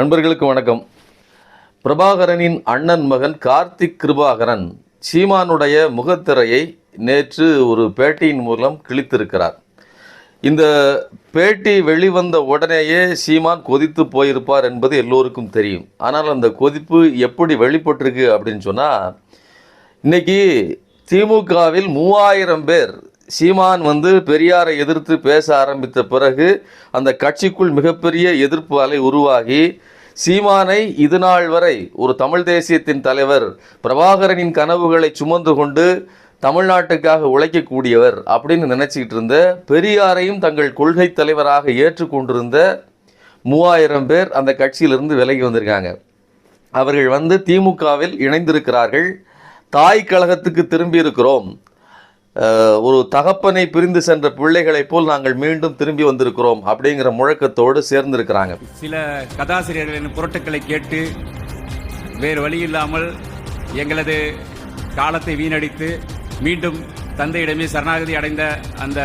நண்பர்களுக்கு வணக்கம். பிரபாகரனின் அண்ணன் மகன் கார்த்திக் கிருபாகரன் சீமானுடைய முகத்திரையை நேற்று ஒரு பேட்டியின் மூலம் கிழித்திருக்கிறார். இந்த பேட்டி வெளிவந்த உடனேயே சீமான் கொதித்து போயிருப்பார் என்பது எல்லோருக்கும் தெரியும். ஆனால் அந்த கொதிப்பு எப்படி வெளிப்பட்டிருக்கு அப்படின்னு சொன்னால் இன்னைக்கு திமுகவில் மூவாயிரம் பேர் சீமான் வந்து பெரியாரை எதிர்த்து பேச ஆரம்பித்த பிறகு அந்த கட்சிக்குள் மிகப்பெரிய எதிர்ப்பு அலை உருவாகி சீமானை இது நாள் வரை ஒரு தமிழ் தேசியத்தின் தலைவர் பிரபாகரனின் கனவுகளை சுமந்து கொண்டு தமிழ்நாட்டுக்காக உழைக்கக்கூடியவர் அப்படின்னு நினச்சிக்கிட்டு இருந்த பெரியாரையும் தங்கள் கொள்கை தலைவராக ஏற்றுக்கொண்டிருந்த மூவாயிரம் பேர் அந்த கட்சியிலிருந்து விலகி வந்திருக்காங்க. அவர்கள் வந்து திமுகவில் இணைந்திருக்கிறார்கள். தாய் கழகத்துக்கு திரும்பி இருக்கிறோம் ஒரு தகப்பனை பிரிந்து சென்ற பிள்ளைகளைப் போல் நாங்கள் மீண்டும் திரும்பி வந்திருக்கிறோம் அப்படிங்கிற முழக்கத்தோடு சேர்ந்திருக்கிறாங்க. சில கதாசிரியர்களின் புரட்டுக்களை கேட்டு வேறு வழி இல்லாமல் எங்களது காலத்தை வீணடித்து மீண்டும் தந்தையிடமே சரணாகதி அடைந்த அந்த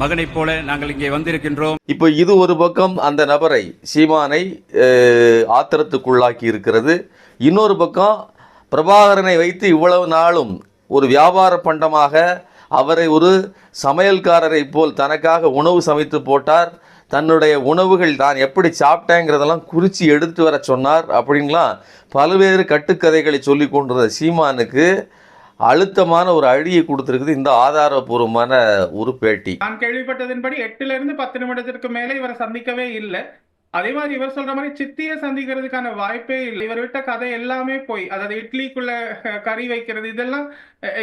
மகனைப் போல நாங்கள் இங்கே வந்திருக்கின்றோம். இப்போ இது ஒரு பக்கம் அந்த நபரை சீமானை ஆத்திரத்துக்குள்ளாக்கி இருக்கிறது இன்னொரு பக்கம் பிரபாகரனை வைத்து இவ்வளவு நாளும் ஒரு வியாபார பண்டமாக அவரை ஒரு சமையல்காரரை போல் தனக்காக உணவு சமைத்து போட்டார். தன்னுடைய உணவுகள் தான் எப்படி சாப்பிட்டேங்கிறதெல்லாம் குறித்து எடுத்து வர சொன்னார் அப்படின்லாம் பல்வேறு கட்டுக்கதைகளை சொல்லி கொண்டிருந்த சீமானுக்கு அழுத்தமான ஒரு அழியை கொடுத்துருக்குது இந்த ஆதாரபூர்வமான ஒரு பேட்டி நான் கேள்விப்பட்டதின்படி எட்டுல இருந்து பத்து நிமிடத்திற்கு மேலே இவரை சந்திக்கவே இல்லை. அதே மாதிரி இவர் சொல்ற மாதிரி சித்திய சந்திக்கிறதுக்கான வாய்ப்பே இல்லை. இவர் விட்ட கதை எல்லாமே போய் அதாவது இட்லிக்குள்ள கறி வைக்கிறது இதெல்லாம்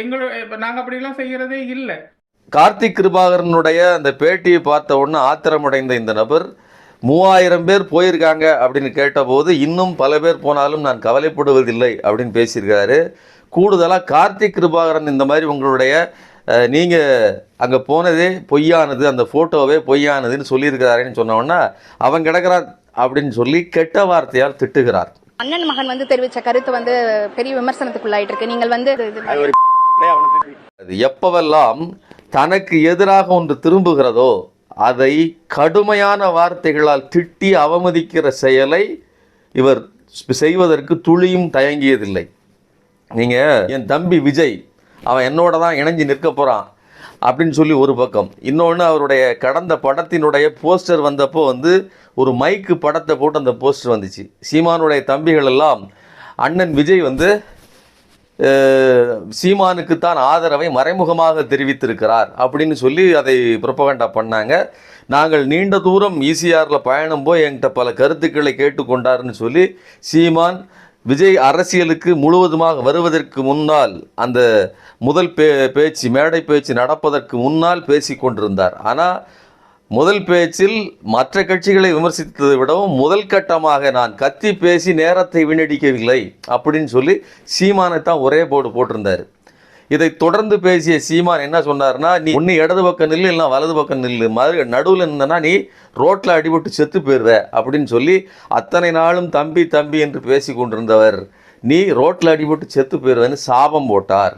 எங்களோட நாங்க அப்படிலாம் செய்யறதே இல்லை. கார்த்திக் கிருபாகரனுடைய அந்த பேட்டியை பார்த்த உடனே ஆத்திரமடைந்த இந்த நபர் மூவாயிரம் பேர் போயிருக்காங்க அப்படின்னு கேட்டபோது இன்னும் பல பேர் போனாலும் நான் கவலைப்படுவதில்லை அப்படின்னு பேசியிருக்காரு கூடுதலாக கார்த்திக் கிருபாகரன் இந்த மாதிரி உங்களுடைய அஹ், நீங்க அங்கே போனதே பொய்யானது அந்த ஃபோட்டோவே பொய்யானதுன்னு சொல்லியிருக்கிறாருன்னு சொன்ன உடனே அவன் கிடக்கிறான் அப்படின்னு சொல்லி கெட்ட வார்த்தையால் திட்டுகிறார். அண்ணன் மகன் வந்து தெரிவிச்ச கருத்து வந்து பெரிய விமர்சனத்துக்குள்ளாயிட்டு இருக்கு நீங்கள் வந்து அது எப்பவெல்லாம் தனக்கு எதிராக ஒன்று திரும்புகிறதோ அதை கடுமையான வார்த்தைகளால் திட்டி அவமதிக்கிற செயலை இவர் செய்வதற்கு துளியும் தயங்கியதில்லை. நீங்கள் என் தம்பி விஜய் அவன் என்னோட தான் இணைஞ்சு நிற்க போகிறான் அப்படின்னு சொல்லி ஒரு பக்கம். இன்னொன்று அவருடைய கடந்த படத்தினுடைய போஸ்டர் வந்தப்போ வந்து ஒரு மைக்கு படத்தை போட்டு அந்த போஸ்டர் வந்துச்சு. சீமானுடைய தம்பிகள் எல்லாம் அண்ணன் விஜய் வந்து சீமானுக்குத்தான் ஆதரவை மறைமுகமாக தெரிவித்திருக்கிறார் அப்படின்னு சொல்லி அதை புரப்பகண்டா பண்ணாங்க. நாங்கள் நீண்ட தூரம் ஈசிஆரில் பயணம் போய் என்கிட்ட பல கருத்துக்களை கேட்டுக்கொண்டாருன்னு சொல்லி சீமான் விஜய் அரசியலுக்கு முழுவதுமாக வருவதற்கு முன்னால் அந்த முதல் பே பேச்சு மேடை பேச்சு நடப்பதற்கு முன்னால் பேசி கொண்டிருந்தார். ஆனால் முதல் பேச்சில் மற்ற கட்சிகளை விமர்சித்ததை விடவும் முதல் கட்டமாக நான் கத்தி பேசி நேரத்தை வீணடிக்கவில்லை அப்படின்னு சொல்லி சீமானை தான் ஒரே போர்டு போட்டிருந்தார். இதை தொடர்ந்து பேசிய சீமான் என்ன சொன்னார்னா நீ ஒன்று இடது பக்கம் நில்லு இல்லை வலது பக்கம் நில்லு. மாதிரி நடுவில் இருந்தனா நீ ரோட்டில் அடிபட்டு செத்து போயிடுவ அப்படின்னு சொல்லி அத்தனை நாளும் தம்பி தம்பி என்று பேசி கொண்டிருந்தவர். நீ ரோட்டில் அடிபட்டு செத்து போயிடுவேன்னு சாபம் போட்டார்.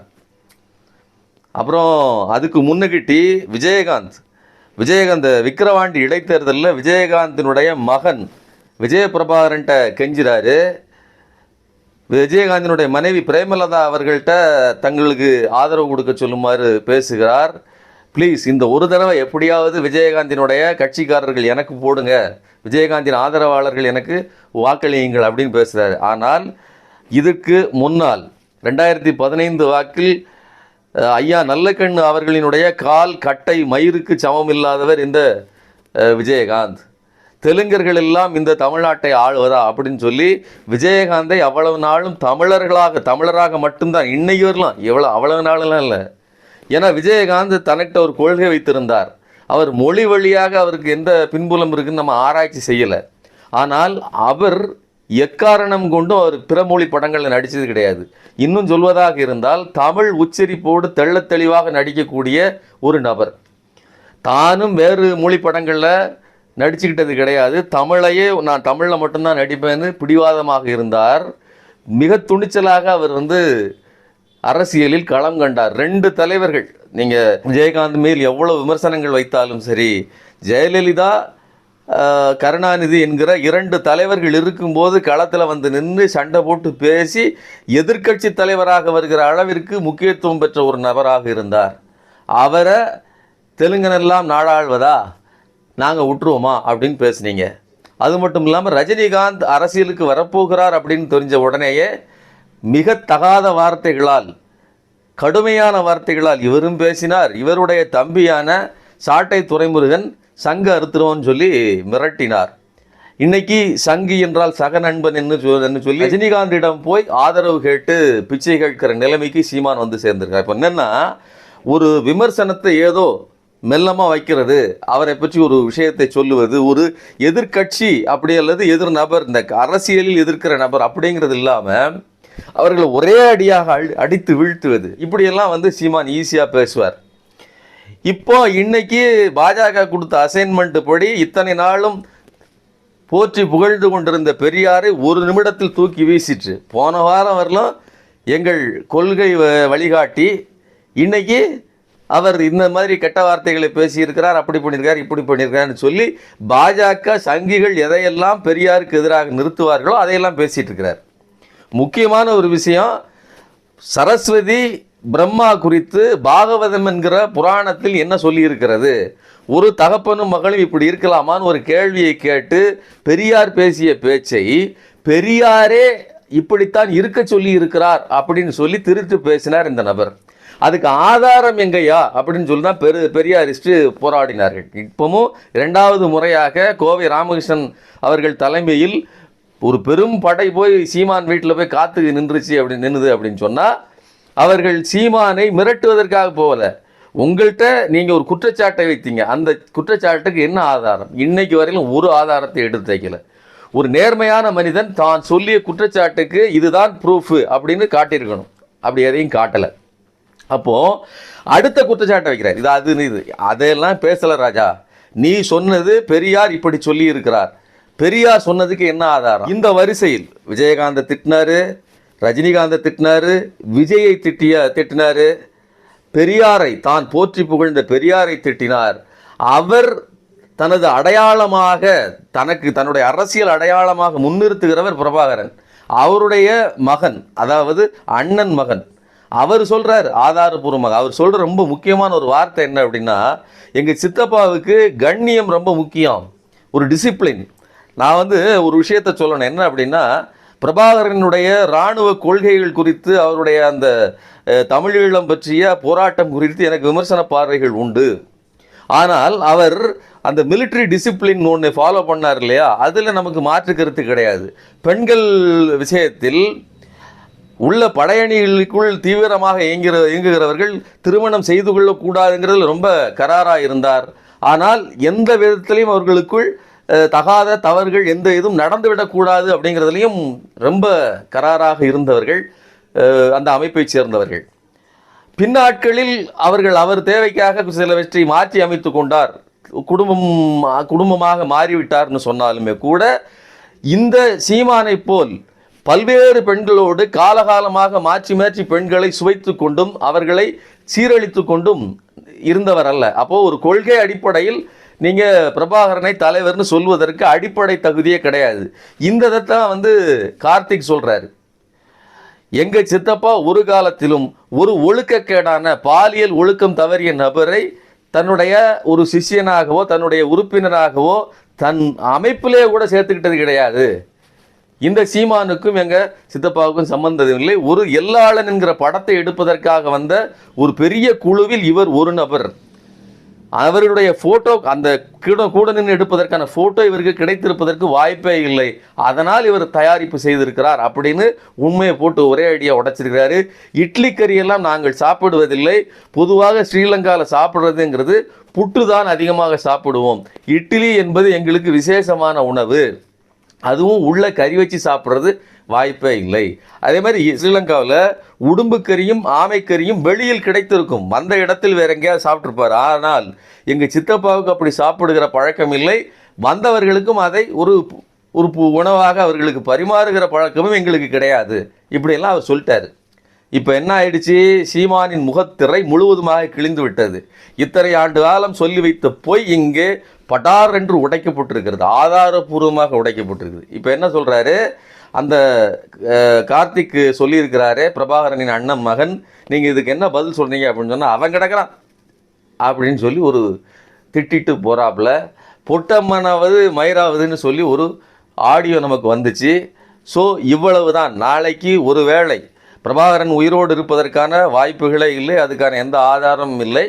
அப்புறம் அதுக்கு முன்னகிட்டி விஜயகாந்த். விஜயகாந்த் விக்கிரவாண்டி இடைத்தேர்தலில் விஜயகாந்தினுடைய மகன் விஜய பிரபாகரன்ட்ட கெஞ்சிறாரு. விஜயகாந்தினுடைய மனைவி பிரேமலதா அவர்கள்ட்ட தங்களுக்கு ஆதரவு கொடுக்க சொல்லுமாறு பேசுகிறார். ப்ளீஸ் இந்த ஒரு தடவை எப்படியாவது விஜயகாந்தினுடைய கட்சிக்காரர்கள் எனக்கு போடுங்க. விஜயகாந்தின் ஆதரவாளர்கள் எனக்கு வாக்களியுங்கள் அப்படின்னு பேசுகிறார் ஆனால் இதுக்கு முன்னால் ரெண்டாயிரத்தி பதினைந்து வாக்கில் ஐயா நல்லக்கண்ணு அவர்களினுடைய கால் கட்டை மயிருக்கு சமம் இல்லாதவர் இந்த விஜயகாந்த். தெலுங்கர்கள் எல்லாம் இந்த தமிழ்நாட்டை ஆளுவதா அப்படின்னு சொல்லி விஜயகாந்தை அவ்வளவு நாளும் தமிழர்களாக தமிழராக மட்டும்தான். இன்னைக்கு வரலாம் எவ்வளோ அவ்வளவு நாளெல்லாம் இல்லை. ஏன்னா விஜயகாந்த் தனக்கிட்ட ஒரு கொள்கை வைத்திருந்தார். அவர் மொழி வழியாக அவருக்கு எந்த பின்புலம் இருக்குன்னு நம்ம ஆராய்ச்சி செய்யலை. ஆனால் அவர் எக்காரணம் கொண்டும் அவர் பிற மொழி படங்களில் நடித்தது கிடையாது. இன்னும் சொல்வதாக இருந்தால் தமிழ் உச்சரிப்போடு தெள்ள தெளிவாக நடிக்கக்கூடிய ஒரு நபர். தானும் வேறு மொழி படங்களில் நடிச்சுக்கிட்டது கிடையாது. தமிழையே நான் தமிழில் மட்டும்தான் நடிப்பேன்னு பிடிவாதமாக இருந்தார். மிக துணிச்சலாக அவர் வந்து அரசியலில் களம் கண்டார். ரெண்டு தலைவர்கள் நீங்கள் விஜயகாந்த் மேல் எவ்வளோ விமர்சனங்கள் வைத்தாலும் சரி ஜெயலலிதா கருணாநிதி என்கிற இரண்டு தலைவர்கள் இருக்கும்போது களத்தில் வந்து நின்று சண்டை போட்டு பேசி எதிர்க்கட்சி தலைவராக வருகிற அளவிற்கு முக்கியத்துவம் பெற்ற ஒரு நபராக இருந்தார். அவரை தெலுங்கனெல்லாம் நாடாழ்வதா நாங்கள் விட்டுருவோமா அப்படின்னு பேசுனீங்க. அது மட்டும் இல்லாமல் ரஜினிகாந்த் அரசியலுக்கு வரப்போகிறார் அப்படின்னு தெரிஞ்ச உடனேயே மிக தகாத வார்த்தைகளால் கடுமையான வார்த்தைகளால் இவரும் பேசினார். இவருடைய தம்பியான சாட்டை துரைமுருகன் சங்க அறுத்துருவோன்னு சொல்லி மிரட்டினார். இன்னைக்கு சங்கி என்றால் சக நண்பன் என்று சொல்லி ரஜினிகாந்திடம் போய் ஆதரவு கேட்டு பிச்சை கேட்கிற நிலைமைக்கு சீமான் வந்து சேர்ந்திருக்கார். இப்போ என்னென்னா ஒரு விமர்சனத்தை ஏதோ மெல்லமாக வைக்கிறது அவரை பற்றி ஒரு விஷயத்தை சொல்லுவது ஒரு எதிர்க்கட்சி அப்படி அல்லது எதிர் நபர் இந்த அரசியலில் எதிர்க்கிற நபர் அப்படிங்கிறது இல்லாமல் அவர்களை ஒரே அடியாக அடி- அடித்து வீழ்த்துவது. இப்படியெல்லாம் வந்து சீமான் ஈஸியாக பேசுவார். இப்போ இன்னைக்கு பாஜக கொடுத்த அசைன்மெண்ட் படி இத்தனை நாளும் போற்றி புகழ்ந்து கொண்டிருந்த பெரியாரை ஒரு நிமிடத்தில் தூக்கி வீசிட்டு போன வாரம் வரலாம் எங்கள் கொள்கை வ- வழிகாட்டி இன்னைக்கு அவர் இந்த மாதிரி கெட்ட வார்த்தைகளை பேசியிருக்கிறார் அப்படி பண்ணியிருக்கார் இப்படி பண்ணியிருக்காருன்னு சொல்லி பாஜக சங்கிகள் எதையெல்லாம் பெரியாருக்கு எதிராக நிறுத்துவார்களோ அதையெல்லாம் பேசிகிட்டு இருக்கிறார். முக்கியமான ஒரு விஷயம் சரஸ்வதி பிரம்மா குறித்து பாகவதம் என்கிற புராணத்தில் என்ன சொல்லியிருக்கிறது? ஒரு தகப்பனும் மகளும் இப்படி இருக்கலாமான்னு ஒரு கேள்வியை கேட்டு பெரியார் பேசிய பேச்சை பெரியாரே இப்படித்தான் இருக்க சொல்லி இருக்கிறார் அப்படின்னு சொல்லி திருட்டு பேசினார் இந்த நபர். அதுக்கு ஆதாரம் எங்கையா அப்படின்னு சொல்லி தான் பெரு பெரியாரிஸ்ட்டு போராடினார்கள். இப்பவும் ரெண்டாவது முறையாக கோவை ராமகிருஷ்ணன் அவர்கள் தலைமையில் ஒரு பெரும் படை போய் சீமான் வீட்டில் போய் காத்து நின்றுச்சு அப்படி நின்றுது அப்படின்னு சொன்னால் அவர்கள் சீமானை மிரட்டுவதற்காக போகலை. உங்கள்கிட்ட நீங்கள் ஒரு குற்றச்சாட்டை வைத்தீங்க. அந்த குற்றச்சாட்டுக்கு என்ன ஆதாரம்? இன்னைக்கு வரையிலும் ஒரு ஆதாரத்தை எடுத்து வைக்கல. ஒரு நேர்மையான மனிதன் தான் சொல்லிய குற்றச்சாட்டுக்கு இதுதான் ப்ரூஃபு அப்படின்னு காட்டியிருக்கணும். அப்படி எதையும் காட்டலை. அப்போது அடுத்த குற்றச்சாட்டை வைக்கிறார். இது அது இது. அதையெல்லாம் பேசல ராஜா. நீ சொன்னது பெரியார் இப்படி சொல்லி இருக்கிறார் பெரியார் சொன்னதுக்கு என்ன ஆதாரம்? இந்த வரிசையில் விஜயகாந்த திட்டினாரு ரஜினிகாந்த திட்டினாரு விஜயை திட்டிய திட்டினாரு. பெரியாரை தான் போற்றி புகழ்ந்த பெரியாரை திட்டினார். அவர் தனது அடையாளமாக தனக்கு தன்னுடைய அரசியல் அடையாளமாக முன்னிறுத்துகிறவர் பிரபாகரன். அவருடைய மகன் அதாவது அண்ணன் மகன் அவர் சொல்கிறார் ஆதாரபூர்வமாக. அவர் சொல்கிற ரொம்ப முக்கியமான ஒரு வார்த்தை என்ன அப்படின்னா எங்கள் சித்தப்பாவுக்கு கண்ணியம் ரொம்ப முக்கியம். ஒரு டிசிப்ளின் நான் வந்து ஒரு விஷயத்தை சொல்லணும். என்ன அப்படின்னா பிரபாகரனுடைய இராணுவ கொள்கைகள் குறித்து அவருடைய அந்த தமிழீழம் பற்றிய போராட்டம் குறித்து எனக்கு விமர்சன பார்வைகள் உண்டு. ஆனால் அவர் அந்த மிலிட்ரி டிசிப்ளின் ஒன்று ஃபாலோ பண்ணார் இல்லையா? அதில் நமக்கு மாற்று கருத்து கிடையாது. பெண்கள் விஷயத்தில் உள்ள படையணிகளுக்குள் தீவிரமாக இயங்குகிற இயங்குகிறவர்கள் திருமணம் செய்து கொள்ளக்கூடாதுங்கிறது ரொம்ப கராராக இருந்தார். ஆனால் எந்த விதத்திலையும் அவர்களுக்குள் தகாத தவறுகள் எந்த இதுவும் நடந்துவிடக்கூடாது அப்படிங்கிறதுலையும் ரொம்ப கராராக இருந்தவர்கள் அந்த அமைப்பைச் சேர்ந்தவர்கள். பின்னாட்களில் அவர்கள் அவர் தேவைக்காக சிலவற்றை மாற்றி அமைத்து கொண்டார். குடும்பம் குடும்பமாக மாறிவிட்டார்னு சொன்னாலுமே கூட இந்த சீமானை போல் பல்வேறு பெண்களோடு காலகாலமாக மாற்றி மாற்றி பெண்களை சுவைத்து கொண்டும் அவர்களை சீரழித்து கொண்டும் இருந்தவர் அல்ல. அப்போது ஒரு கொள்கை அடிப்படையில் நீங்கள் பிரபாகரனை தலைவர்னு சொல்வதற்கு அடிப்படை தகுதியே கிடையாது. இந்த இதைத்தான் வந்து கார்த்திக் சொல்கிறாரு எங்கள் சித்தப்பா ஒரு காலத்திலும் ஒரு ஒழுக்கக்கேடான பாலியல் ஒழுக்கம் தவறிய நபரை தன்னுடைய ஒரு சிஷ்யனாகவோ தன்னுடைய உறுப்பினராகவோ தன் அமைப்பிலே கூட சேர்த்துக்கிட்டது கிடையாது. இந்த சீமானுக்கும் எங்கள் சித்தப்பாவுக்கும் சம்பந்தம் இல்லை. ஒரு எல்லாளன் என்கிற படத்தை எடுப்பதற்காக வந்த ஒரு பெரிய குழுவில் இவர் ஒரு நபர். அவருடைய ஃபோட்டோ அந்த கூட கூட நின்று எடுப்பதற்கான ஃபோட்டோ இவருக்கு கிடைத்திருப்பதற்கு வாய்ப்பே இல்லை. அதனால் இவர் தயாரிப்பு செய்திருக்கிறார் அப்படின்னு உண்மையை போட்டு ஒரே ஐடியா உடைச்சிருக்கிறாரு. இட்லி கறியெல்லாம் நாங்கள் சாப்பிடுவதில்லை. பொதுவாக ஸ்ரீலங்காவில் சாப்பிட்றதுங்கிறது புட்டு தான் அதிகமாக சாப்பிடுவோம். இட்லி என்பது எங்களுக்கு விசேஷமான உணவு. அதுவும் உள்ளே கறி வச்சு சாப்பிட்றது வாய்ப்பே இல்லை. அதே மாதிரி ஸ்ரீலங்காவில் உடும்புக்கறியும் ஆமைக்கறியும் வெளியில் கிடைத்திருக்கும். வந்த இடத்தில் வேற எங்கேயாவது சாப்பிட்ருப்பார் ஆனால் எங்கள் சித்தப்பாவுக்கு அப்படி சாப்பிடுகிற பழக்கம் இல்லை. வந்தவர்களுக்கும் அதை ஒரு ஒரு பு- உணவாக அவர்களுக்கு பரிமாறுகிற பழக்கமும் எங்களுக்கு கிடையாது. இப்படியெல்லாம் அவர் சொல்லிட்டாரு. இப்போ என்ன ஆயிடுச்சு? சீமானின் முகத்திரை முழுவதுமாக கிழிந்து விட்டது. இத்தனை ஆண்டு காலம் சொல்லி வைத்த பொய் இங்கே படார் என்று உடைக்கப்பட்டிருக்கிறது ஆதாரபூர்வமாக உடைக்கப்பட்டிருக்குது இப்போ என்ன சொல்கிறாரு அந்த கார்த்திக்கு கார்த்திக் சொல்லியிருக்கிறாரே பிரபாகரனின் அண்ணன் மகன் நீங்கள் இதுக்கு என்ன பதில் சொல்கிறீங்க அப்படின்னு சொன்னால் அவன் கிடக்குறான் அப்படின்னு சொல்லி ஒரு திட்டிட்டு போகிறாப்புல பொட்டம்மனாவது மயிராவதுன்னு சொல்லி ஒரு ஆடியோ நமக்கு வந்துச்சு. ஸோ இவ்வளவு தான் நாளைக்கு ஒரு வேளை பிரபாகரன் உயிரோடு இருப்பதற்கான வாய்ப்புகளே இல்லை அதுக்கான எந்த ஆதாரமும் இல்லை.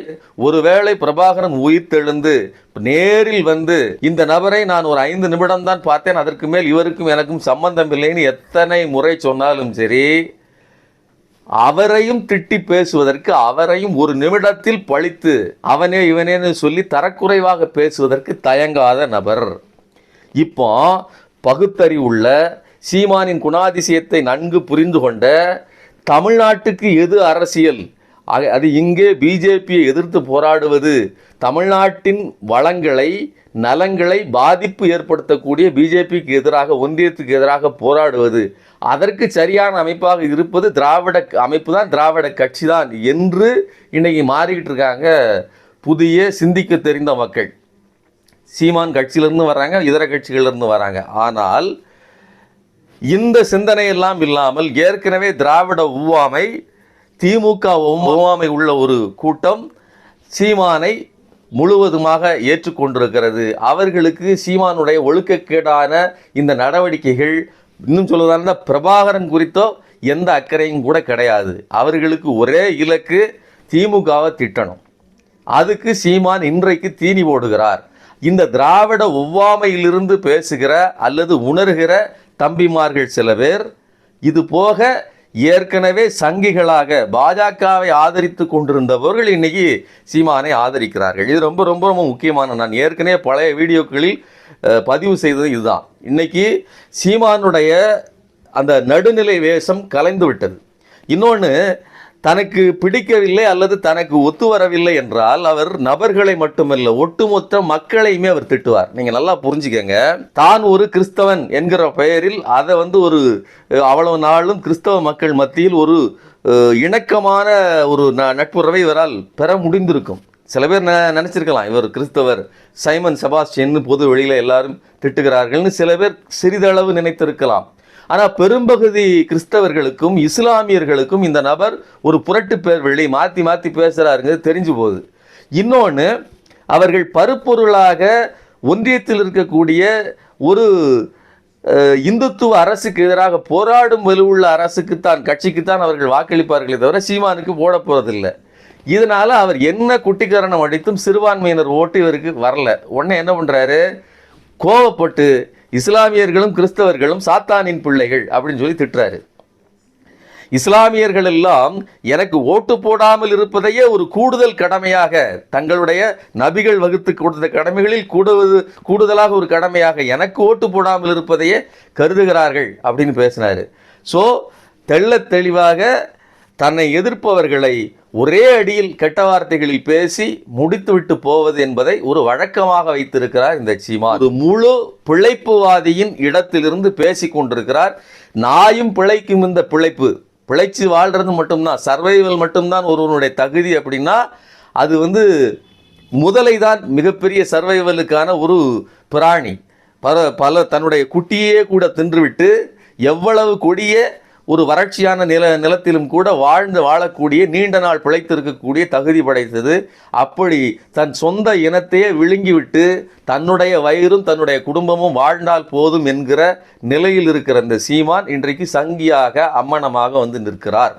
ஒருவேளை பிரபாகரன் உயிர்த்தெழுந்து நேரில் வந்து இந்த நபரை நான் ஒரு ஐந்து நிமிடம் தான் பார்த்தேன் அதற்கு மேல் இவருக்கும் எனக்கும் சம்பந்தம் இல்லைன்னு எத்தனை முறை சொன்னாலும் சரி அவரையும் திட்டி பேசுவதற்கு அவரையும் ஒரு நிமிடத்தில் பழித்து அவனே இவனேன்னு சொல்லி தரக்குறைவாக பேசுவதற்கு தயங்காத நபர். இப்போ பகுத்தறிவுள்ள சீமானின் குணாதிசயத்தை நன்கு புரிந்து கொண்ட தமிழ்நாட்டுக்கு எது அரசியல்? அது இங்கே பிஜேபியை எதிர்த்து போராடுவது. தமிழ்நாட்டின் வளங்களை நலங்களை பாதிப்பு ஏற்படுத்தக்கூடிய பிஜேபிக்கு எதிராக ஒன்றியத்துக்கு எதிராக போராடுவது. அதற்கு சரியான அமைப்பாக இருப்பது திராவிட அமைப்பு தான் திராவிட கட்சி தான் என்று இன்றைக்கி மாறிக்கிட்டு இருக்காங்க புதிய சிந்திக்க தெரிந்த மக்கள். சீமான் கட்சியிலேருந்து வராங்க இதர கட்சிகளிலிருந்து வராங்க. ஆனால் இந்த சிந்தனை எல்லாம் இல்லாமல் ஏற்கனவே திராவிட ஒவ்வாமை திமுக ஒவ்வாமை உள்ள ஒரு கூட்டம் சீமானை முழுவதுமாக ஏற்றுக்கொண்டிருக்கிறது. அவர்களுக்கு சீமானுடைய ஒழுக்கக்கேடான இந்த நடவடிக்கைகள் இன்னும் சொல்வதான பிரபாகரன் குறித்தோ எந்த அக்கறையும் கூட கிடையாது. அவர்களுக்கு ஒரே இலக்கு திமுகவை திட்டணும். அதுக்கு சீமான் இன்றைக்கு தீனி போடுகிறார். இந்த திராவிட ஒவ்வாமையிலிருந்து பேசுகிற அல்லது உணர்கிற தம்பிமார்கள் சில பேர் இது போக ஏற்கனவே சங்கிகளாக பாஜகவை ஆதரித்து கொண்டிருந்தவர்கள் இன்னைக்கு சீமானை ஆதரிக்கிறார்கள். இது ரொம்ப ரொம்ப ரொம்ப முக்கியமான நான் ஏற்கனவே பழைய வீடியோக்களில் பதிவு செய்தது இதுதான். இன்னைக்கு சீமானுடைய அந்த நடுநிலை வேஷம் கலைந்து விட்டது. இன்னொன்று தனக்கு பிடிக்கவில்லை அல்லது தனக்கு ஒத்து வரவில்லை என்றால் அவர் நபர்களை மட்டுமல்ல ஒட்டுமொத்த மக்களையுமே அவர் திட்டுவார். நீங்கள் நல்லா புரிஞ்சுக்கங்க. தான் ஒரு கிறிஸ்தவன் என்கிற பெயரில் அதை வந்து ஒரு அவ்வளவு நாளும் கிறிஸ்தவ மக்கள் மத்தியில் ஒரு இணக்கமான ஒரு ந- நட்புறவை இவரால் பெற முடிந்திருக்கும். சில பேர் ந நினச்சிருக்கலாம் இவர் கிறிஸ்தவர் சைமன் செபாஸ்டியன் பொது வெளியில் எல்லாரும் திட்டுகிறார்கள்னு சில பேர் சிறிதளவு நினைத்திருக்கலாம். ஆனால் பெரும்பகுதி கிறிஸ்தவர்களுக்கும் இஸ்லாமியர்களுக்கும் இந்த நபர் ஒரு புரட்டு பேர் வெளி மாற்றி மாற்றி பேசுகிறாருங்கிறது தெரிஞ்சு போகுது. இன்னொன்று அவர்கள் பருப்பொருளாக ஒன்றியத்தில் இருக்கக்கூடிய ஒரு இந்துத்துவ அரசுக்கு எதிராக போராடும் வலுவுள்ள அரசுக்குத்தான் கட்சிக்குத்தான் அவர்கள் வாக்களிப்பார்களே தவிர சீமானுக்கு போட போகிறதில்லை இதனால் அவர் என்ன குட்டிக்கரணம் அடித்தும் சிறுபான்மையினர் ஓட்டு இவருக்கு வரல. உடனே என்ன பண்ணுறாரு கோவப்பட்டு இஸ்லாமியர்களும் கிறிஸ்தவர்களும் சாத்தானின் பிள்ளைகள் அப்படின்னு சொல்லி திட்டுறாரு. இஸ்லாமியர்கள் எல்லாம் எனக்கு ஓட்டு போடாமல் இருப்பதையே ஒரு கூடுதல் கடமையாக தங்களுடைய நபிகள் வகுத்து கொடுத்த கடமைகளில் கூடுவது கூடுதலாக ஒரு கடமையாக எனக்கு ஓட்டு போடாமல் இருப்பதையே கருதுகிறார்கள் அப்படின்னு பேசினார். ஸோ தெள்ளத் தெளிவாக தன்னை எதிர்ப்பவர்களை ஒரே அடியில் கெட்ட வார்த்தைகளில் பேசி முடித்துவிட்டு போவது என்பதை ஒரு வழக்கமாக வைத்திருக்கிறார் இந்த சீமா ஒரு முழு பிழைப்புவாதியின் இடத்திலிருந்து பேசிக் கொண்டிருக்கிறார். நாயும் பிழைக்கும் இந்த பிழைப்பு. பிழைச்சு வாழ்கிறது மட்டும்தான் சர்வைவல் மட்டும்தான் ஒருவனுடைய தகுதி அப்படின்னா அது வந்து முதலை தான் மிகப்பெரிய சர்வைவலுக்கான ஒரு பிராணி. பல பல தன்னுடைய குட்டியே கூட தின்றுவிட்டு எவ்வளவு கொடிய ஒரு வறட்சியான நில நிலத்திலும் கூட வாழ்ந்து வாழக்கூடிய நீண்ட நாள் பிழைத்திருக்கக்கூடிய தகுதி படைத்தது. அப்படி தன் சொந்த இனத்தையே விழுங்கிவிட்டு தன்னுடைய வயிறும் தன்னுடைய குடும்பமும் வாழ்ந்தால் போதும் என்கிற நிலையில் இருக்கிற இந்த சீமான் இன்றைக்கு சங்கியாக அம்மனமாக வந்து நிற்கிறார்.